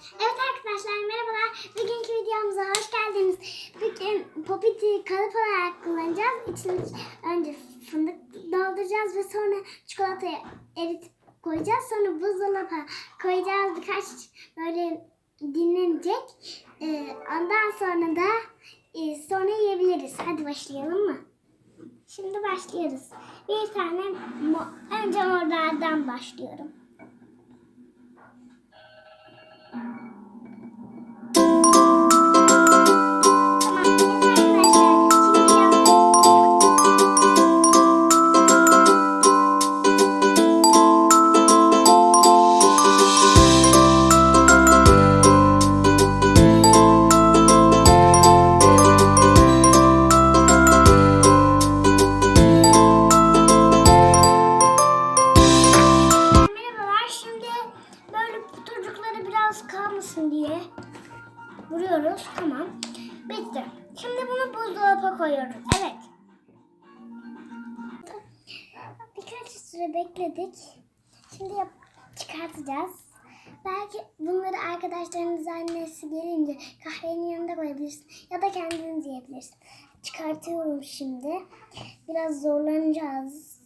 Evet arkadaşlar merhabalar. Bugünkü videomuza hoş geldiniz. Bugün popiti kalıp olarak kullanacağız. İçine önce fındık dolduracağız ve sonra çikolatayı eritip koyacağız. Sonra buzdolabına koyacağız. Birkaç böyle dinlenecek. Ee, ondan sonra da e, sonra yiyebiliriz. Hadi başlayalım mı? Şimdi başlıyoruz. Bir tane mo- önce morlardan başlıyorum. Biraz kalmasın diye vuruyoruz. Tamam. Bitti. Şimdi bunu buzdolabına koyuyoruz. Evet. Birkaç süre bekledik. Şimdi yap çıkartacağız. Belki bunları arkadaşlarınız annesi gelince kahvenin yanında koyabilirsin. Ya da kendiniz yiyebilirsin. Çıkartıyorum şimdi. Biraz zorlanacağız.